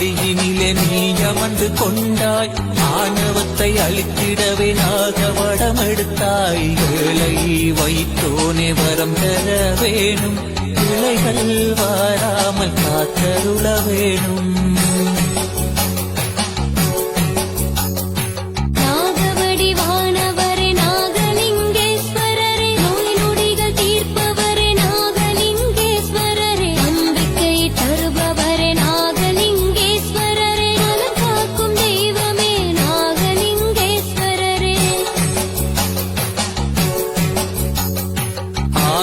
விரிச்ச நீ அமர்ந்து கொண்டாய். ஆணவத்தை அழித்திடவே நாகவடம் எடுத்தாய் ஏழை வைத்தோனே வரம் பெற வேணும். இலைகள் வாராமல் காத்தருள வேணும்.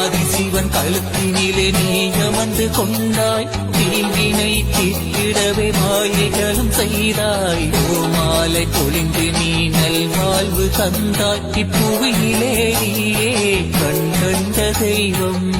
ஆதி சிவன் கழுத்தினிலே நீ அமர்ந்து கொண்டாய். தீங்கினை தீட்டிடவே மாயைகளும் செய்தாய். ஓ மாலை பொழிந்து நீ நல் வாழ்வு தந்தாய். இப்புவியிலே நீயே கண் கண்ட தெய்வம்.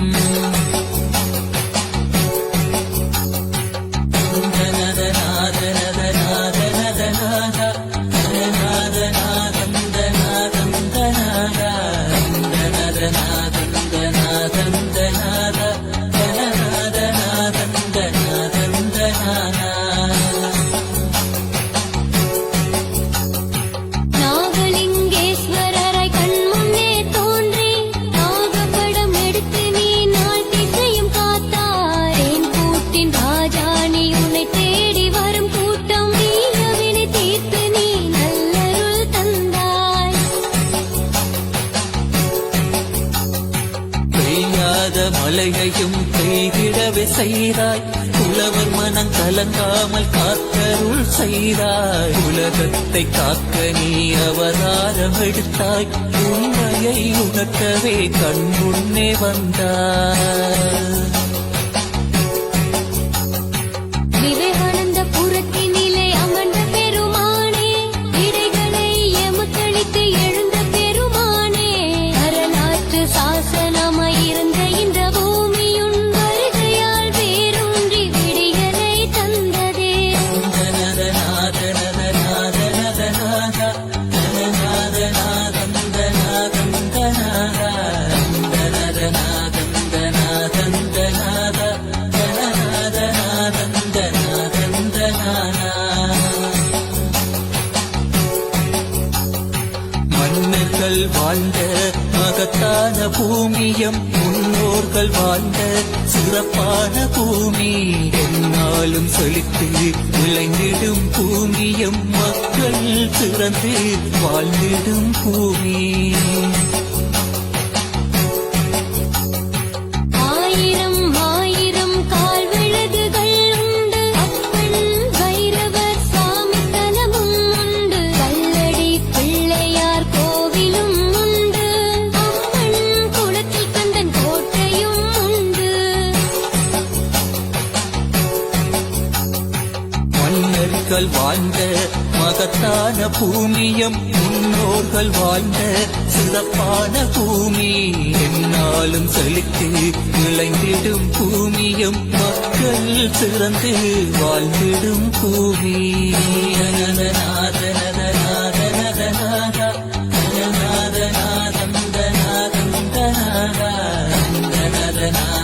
மலையையும் பெய்திடவே செய்தாய். புலவர் மனம் கலங்காமல் காத்தருள் செய்தாய். உலகத்தை காக்க நீ அவதாரம் எடுத்தாய். உண்மையை உணர்த்தவே கண் முன்னே வந்தாய். சாசனமாயிருந்த இந்த மகத்தான பூமியம் முன்னோர்கள் வாழ்ந்த சிறப்பான பூமி. என்னாலும் செழித்து விளைந்திடும் பூமியம். மக்கள் சிறந்து வாழ்ந்திடும் பூமி. வாழ்ந்த மகத்தான பூமியம் முன்னோர்கள் வாழ்ந்த சிறப்பான பூமி. என்னாலும் செழித்து விளைந்திடும் பூமியம் மக்கள் சிறந்து வாழ்ந்திடும் பூமி. நிரந்தரம்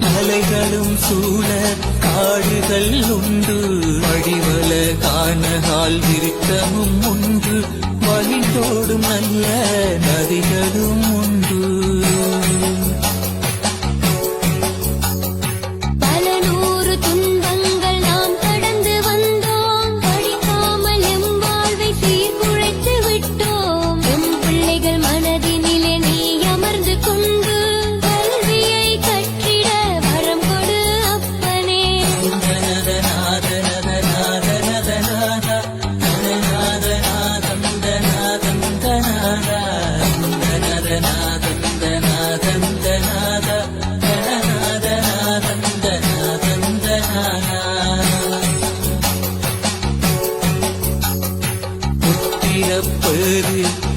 அலைகளும் சூழ காடுகள் உண்டு. வடிவல காணகால் விருத்தமும் உண்டு. வழிந்தோடும் நல்ல நதிகளும் உண்டு.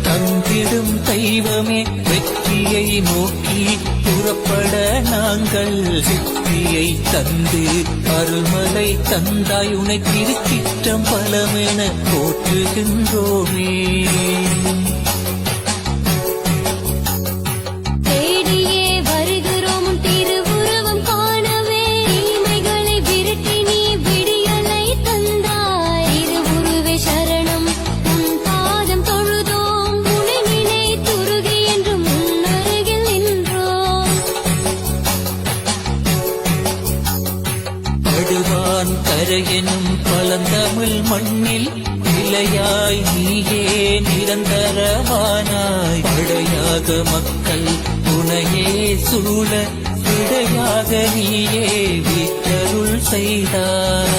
தந்திடும் தெய்வமே வெற்றியை நோக்கி புறப்பட நாங்கள். வெற்றியை தந்து அருள்மலை தந்தாய் உனை திருச்சிற்றம் பலமென போற்றுகின்றோமே. படுவான் கரையெனும் பழந்தமிழ் மண்ணில் நிலையாய் நீயே நிரந்தரவானாய். படையாக மக்கள் துணையே சூழ விடையாக நீயே வீட்டருள் செய்தார்.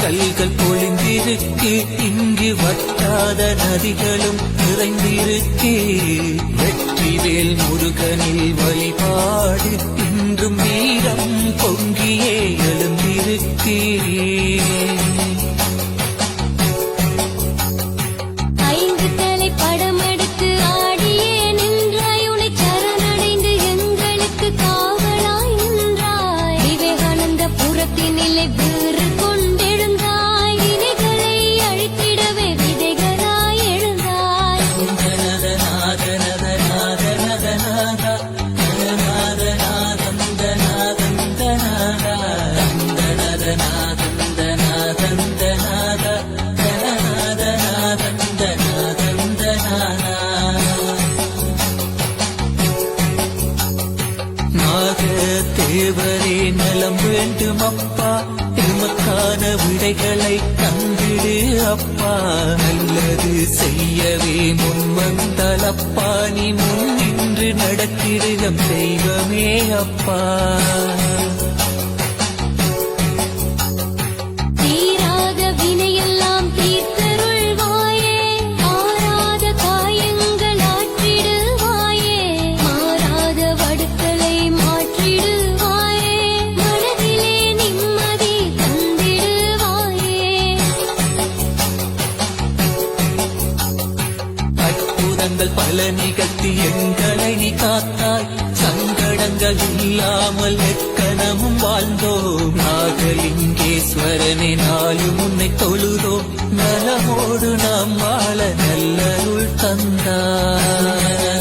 கல்கள் பொழிந்திருக்கு இங்கு வட்டாத நதிகளும் நிறைந்திருக்கு. வெற்றிவேல் முருகனில் வழிபாடு இன்றும் வீரம் பொங்கியே. தேவரே நலம் வேண்டும் அப்பா. எமக்கான விடைகளை தந்திடு அப்பா. நல்லது செய்யவே முன் வந்தால் அப்பா. நீ முன் நின்று நடத்திடுகம் தெய்வமே அப்பா. எக்கணமும் வாழ்ந்தோம் நாகலிங்கேஸ்வரனை நாளும் உன்னை தொழுதோம் நலமோடு நாம் வாழ நல்லருள் தந்தாய்